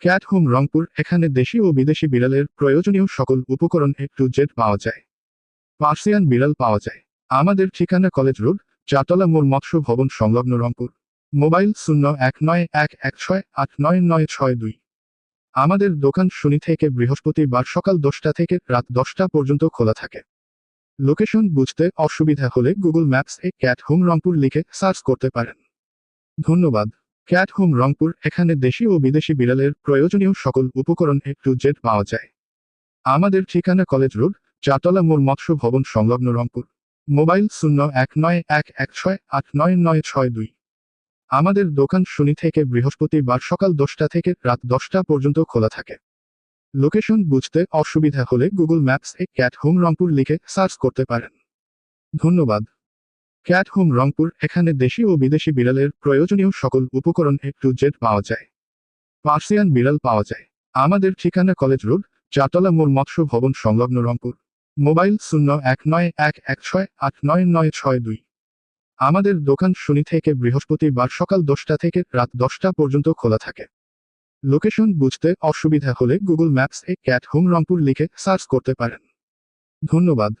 Cat home Rangpur, এখানে দেশি ও বিদেশি বিড়ালের প্রয়োজনীয় সকল উপকরণ এ টু জেড পাওয়া যায়। পার্সিয়ান বিড়াল পাওয়া যায়। আমাদের ঠিকানা কলেজ রোড, চারতলা মোড় মৎস্য ভবন সংলগ্ন রংপুর। মোবাইল শূন্য এক নয় এক এক ছয় আট নয় নয় ছয় দুই। আমাদের দোকান শনি থেকে বৃহস্পতিবার সকাল দশটা থেকে রাত দশটা পর্যন্ত খোলা থাকে। লোকেশন বুঝতে অসুবিধা হলে গুগল ম্যাপস এ ক্যাট হোম রংপুর লিখে সার্চ করতে পারেন। ধন্যবাদ। ক্যাট হোম রংপুর, এখানে দেশি ও বিদেশি বিড়ালের প্রয়োজনীয় সকল উপকরণ এ টু জেড পাওয়া যায়। আমাদের ঠিকানা কলেজ রোড, চারতলা মোড় মৎস্য ভবন সংলগ্ন রংপুর। মোবাইল শূন্য এক নয় এক এক ছয় আট নয় নয় ছয় দুই। আমাদের দোকান শনি থেকে বৃহস্পতিবার সকাল দশটা থেকে রাত দশটা পর্যন্ত খোলা থাকে। লোকেশন বুঝতে অসুবিধা হলে গুগল ম্যাপস এ ক্যাট হোম রংপুর লিখে সার্চ করতে পারেন। ধন্যবাদ। ক্যাট হোম রংপুর, এখানে দেশি ও বিদেশি বিড়ালের প্রয়োজনীয় সকল উপকরণ এ টু জেড পাওয়া যায়। পার্সিয়ান বিড়াল পাওয়া যায়। আমাদের ঠিকানা কলেজ রোড, চারতলা মোড় মৎস্য ভবন সংলগ্ন রংপুর। মোবাইল শূন্য এক নয় এক এক ছয় আট নয় নয় ছয় দুই। আমাদের দোকান শনি থেকে বৃহস্পতিবার সকাল দশটা থেকে রাত দশটা পর্যন্ত খোলা থাকে। লোকেশন বুঝতে অসুবিধা হলে গুগল ম্যাপস এ ক্যাট হোম রংপুর লিখে সার্চ করতে পারেন। ধন্যবাদ।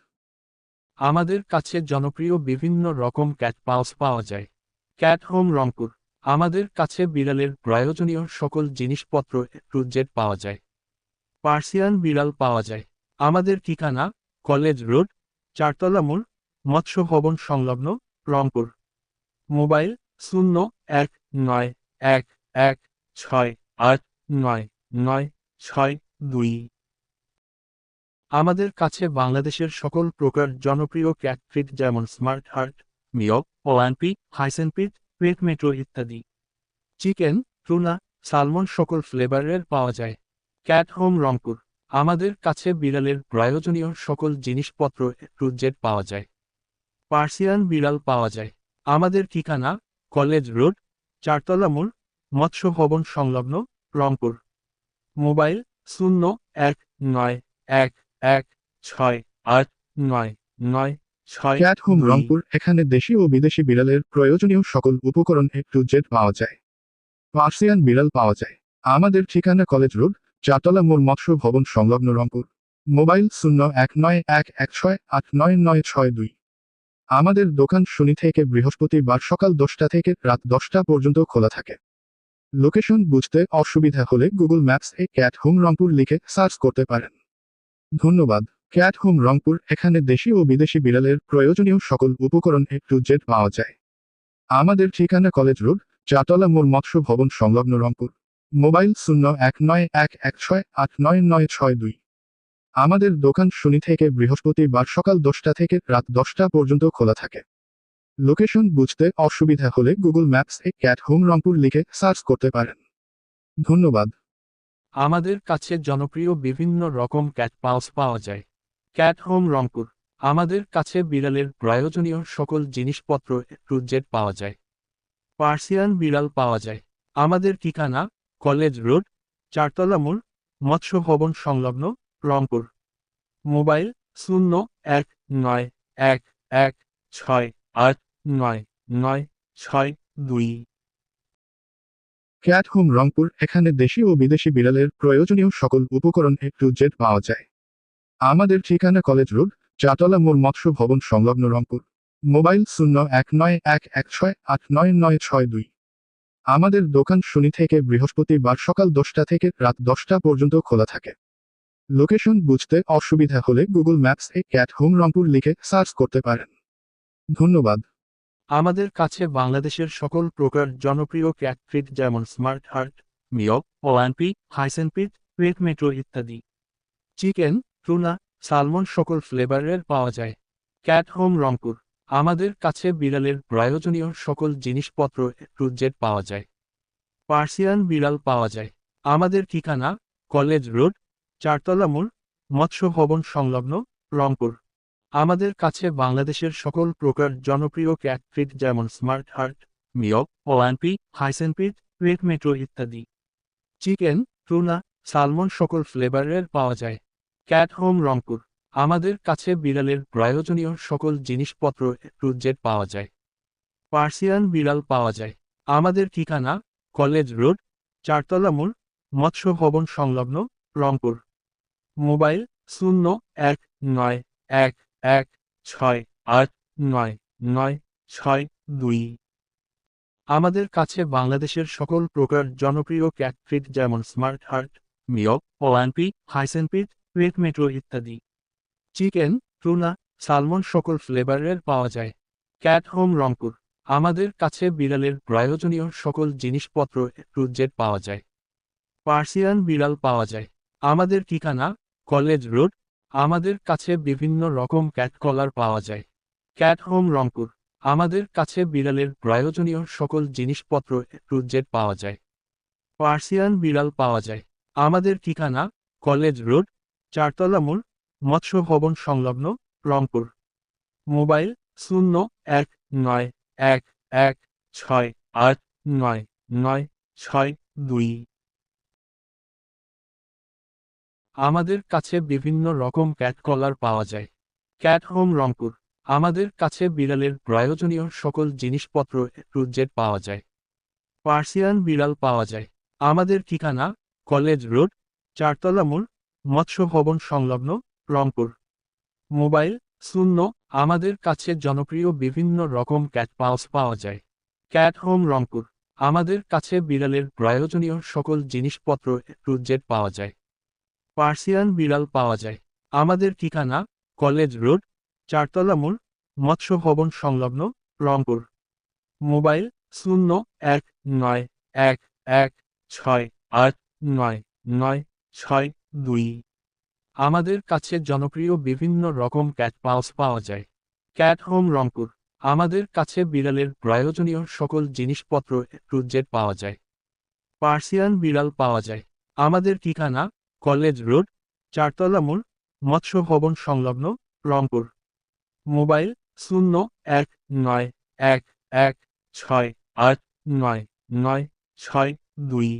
আমাদের কাছে জনপ্রিয় বিভিন্ন রকম ক্যাট পাউস পাওয়া যায়। ক্যাট হোম রংপুর, আমাদের কাছে বিড়ালের প্রয়োজনীয় সকল জিনিসপত্র টু পাওয়া যায়। পার্সিয়ান বিড়াল পাওয়া যায়। আমাদের ঠিকানা, কলেজ রোড, চারতলা মোড়, মৎস্য ভবন সংলগ্ন, রংপুর। মোবাইল শূন্য এক নয় এক এক ছয় আট নয় নয় ছয় দুই। আমাদের কাছে বাংলাদেশের সকল প্রকার জনপ্রিয় ক্যাট ফিড যেমন স্মার্ট হার্ট মিয়ক ওলানপি হাইসেনপিট পেট মেট্রো ইত্যাদি। চিকেন টুনা সালমন সকল ফ্লেভারের পাওয়া যায়। ক্যাট হোম রংপুর, আমাদের কাছে বিড়ালের প্রয়োজনীয় সকল জিনিসপত্র টু জেড পাওয়া যায়। পার্সিয়ান বিড়াল পাওয়া যায়। আমাদের ঠিকানা, কলেজ রোড, চারতলা মোড়, মৎস্য ভবন সংলগ্ন রংপুর। মোবাইল শূন্য এক নয় এক এক ছয় আট নয় নয় ছয় ক্যাট হোম রংপুর এখানে দেশি ও বিদেশি বিড়ালের প্রয়োজনীয় সকল উপকরণ এ টু জেড পাওয়া যায়। পার্সিয়ান বিড়াল পাওয়া যায়। আমাদের ঠিকানা কলেজ রোড চারতলা মোড় মৎস্য ভবন সংলগ্ন রংপুর। মোবাইল শূন্য এক নয় এক এক ছয় আট নয় নয় ছয় দুই। আমাদের দোকান শনি থেকে বৃহস্পতিবার সকাল দশটা থেকে রাত দশটা পর্যন্ত খোলা থাকে। লোকেশন বুঝতে অসুবিধা হলে গুগল ম্যাপস এ ক্যাট হোম রংপুর লিখে সার্চ করতে পারেন। ধন্যবাদ। ক্যাট হোম রংপুর, এখানে দেশি ও বিদেশি বিড়ালের প্রয়োজনীয় সকল উপকরণ এ টু জেড পাওয়া যায়। আমাদের ঠিকানা কলেজ রোড, চারতলা মোড় মৎস্য ভবন সংলগ্ন রংপুর। মোবাইল শূন্য এক নয় এক এক ছয় আট নয় নয় ছয় দুই। আমাদের দোকান শনি থেকে বৃহস্পতিবার সকাল দশটা থেকে রাত দশটা পর্যন্ত খোলা থাকে। লোকেশন বুঝতে অসুবিধা হলে গুগল ম্যাপস এ ক্যাট হোম রংপুর লিখে সার্চ করতে পারেন। ধন্যবাদ। আমাদের কাছে জনপ্রিয় বিভিন্ন রকম ক্যাট পাউস পাওয়া যায়। Cat Home Rangpur. আমাদের কাছে বিড়ালের প্রয়োজনীয় সকল জিনিসপত্র টু জেড পাওয়া যায়। পার্সিয়ান বিড়াল পাওয়া যায়। আমাদের ঠিকানা কলেজ রোড, চারতলা মোড়, মৎস্য ভবন সংলগ্ন রংপুর। মোবাইল শূন্য এক নয় এক এক ছয় আট নয় নয় ছয় দুই। ক্যাট হোম রংপুর, এখানে দেশি ও বিদেশি বিড়ালের প্রয়োজনীয় সকল উপকরণ এ টু জেড পাওয়া যায়। আমাদের ঠিকানা কলেজ রোড, চারতলা মোড় মৎস্য ভবন সংলগ্ন রংপুর। মোবাইল শূন্য এক নয় এক এক ছয় আট নয় নয় ছয় দুই। আমাদের দোকান শনি থেকে বৃহস্পতিবার সকাল দশটা থেকে রাত দশটা পর্যন্ত খোলা থাকে। লোকেশন বুঝতে অসুবিধা হলে Google Maps Cat Home Rangpur লিখে সার্চ করতে পারেন। ধন্যবাদ। আমাদের কাছে বাংলাদেশের সকল প্রকার জনপ্রিয় ক্যাট ফিড যেমন স্মার্ট হার্ট মিয়ক ওলানপি হাইসেনপিট পেট মেট্রো ইত্যাদি। চিকেন টুনা সালমন সকল ফ্লেভারের পাওয়া যায়। ক্যাট হোম রংপুর, আমাদের কাছে বিড়ালের প্রয়োজনীয় সকল জিনিসপত্র টু জেড পাওয়া যায়। পার্সিয়ান বিড়াল পাওয়া যায়। আমাদের ঠিকানা কলেজ রোড চারতলা মোড়, মৎস্য ভবন সংলগ্ন রংপুর। আমাদের কাছে বাংলাদেশের সকল প্রকার জনপ্রিয় ক্যাট যেমন স্মার্ট হার্ট মিয়ক ওলানপি হাইসেনপিট পেট মেট্রো ইত্যাদি। চিকেন টুনা সালমন সকল ফ্লেভারের পাওয়া যায়। ক্যাট হোম রংপুর, আমাদের কাছে বিড়ালের প্রয়োজনীয় সকল জিনিসপত্র টু পাওয়া যায়। পার্সিয়ান বিড়াল পাওয়া যায়। আমাদের ঠিকানা, কলেজ রোড, চারতলা মোড়, মৎস্য ভবন সংলগ্ন রংপুর। মোবাইল শূন্য এক নয় এক এক, ছয়, আট, নয় নয়, ছয়, দুই। আমাদের কাছে বাংলাদেশের সকল প্রকার জনপ্রিয় ক্যাট ট্রিট যেমন স্মার্ট হার্ট মিয়ক ওলানপি হাইসেনপিট রেড মেট্রো ইত্যাদি। চিকেন, টুনা, সালমন সকল ফ্লেভারের পাওয়া যায়। ক্যাট হোম রংপুর, আমাদের কাছে বিড়ালের প্রয়োজনীয় সকল জিনিসপত্র টু জেড পাওয়া যায়। পার্সিয়ান বিড়াল পাওয়া যায়। আমাদের ঠিকানা, কলেজ রোড আমাদের কাছে বিভিন্ন রকম ক্যাট কলার পাওয়া যায়। Cat Home Rangpur. আমাদের কাছে বিড়ালের প্রয়োজনীয় সকল জিনিসপত্র টু পাওয়া যায়। পার্সিয়ান বিড়াল পাওয়া যায়। আমাদের ঠিকানা কলেজ রোড, চারতলা মোড়, মৎস্য ভবন সংলগ্ন রংপুর। মোবাইল শূন্য এক নয় এক এক ছয় আট নয় নয় ছয় দুই। আমাদের কাছে বিভিন্ন রকম ক্যাট কলার পাওয়া যায়। Cat Home Rangpur. আমাদের কাছে বিড়ালের প্রয়োজনীয় সকল জিনিসপত্র টু পাওয়া যায়। পার্সিয়ান বিড়াল পাওয়া যায়। আমাদের ঠিকানা কলেজ রোড, চারতলা মোড়, মৎস্য ভবন সংলগ্ন রংপুর। মোবাইল শূন্য। আমাদের কাছে জনপ্রিয় বিভিন্ন রকম ক্যাট পাউস পাওয়া যায়। Cat Home Rangpur. আমাদের কাছে বিড়ালের প্রয়োজনীয় সকল জিনিসপত্র টু পাওয়া যায়। পার্সিয়ান বিড়াল পাওয়া যায়। আমাদের ঠিকানা, কলেজ রোড, চারতলা মোড়, মৎস্য ভবন সংলগ্ন, রংপুর। মোবাইল শূন্য এক নয় এক এক ছয় আট নয় নয় ছয় দুই। আমাদের কাছে জনপ্রিয় বিভিন্ন রকম ক্যাট পাউস পাওয়া যায়। Cat Home Rangpur. আমাদের কাছে বিড়ালের প্রয়োজনীয় সকল জিনিসপত্র টু জেড পাওয়া যায়। পার্সিয়ান বিড়াল পাওয়া যায়। আমাদের ঠিকানা কলেজ রোড, চারতলা মোড়, মৎস্য ভবন সংলগ্ন, রংপুর। মোবাইল শূন্য এক নয় এক এক ছয় আট নয় নয় ছয় দুই।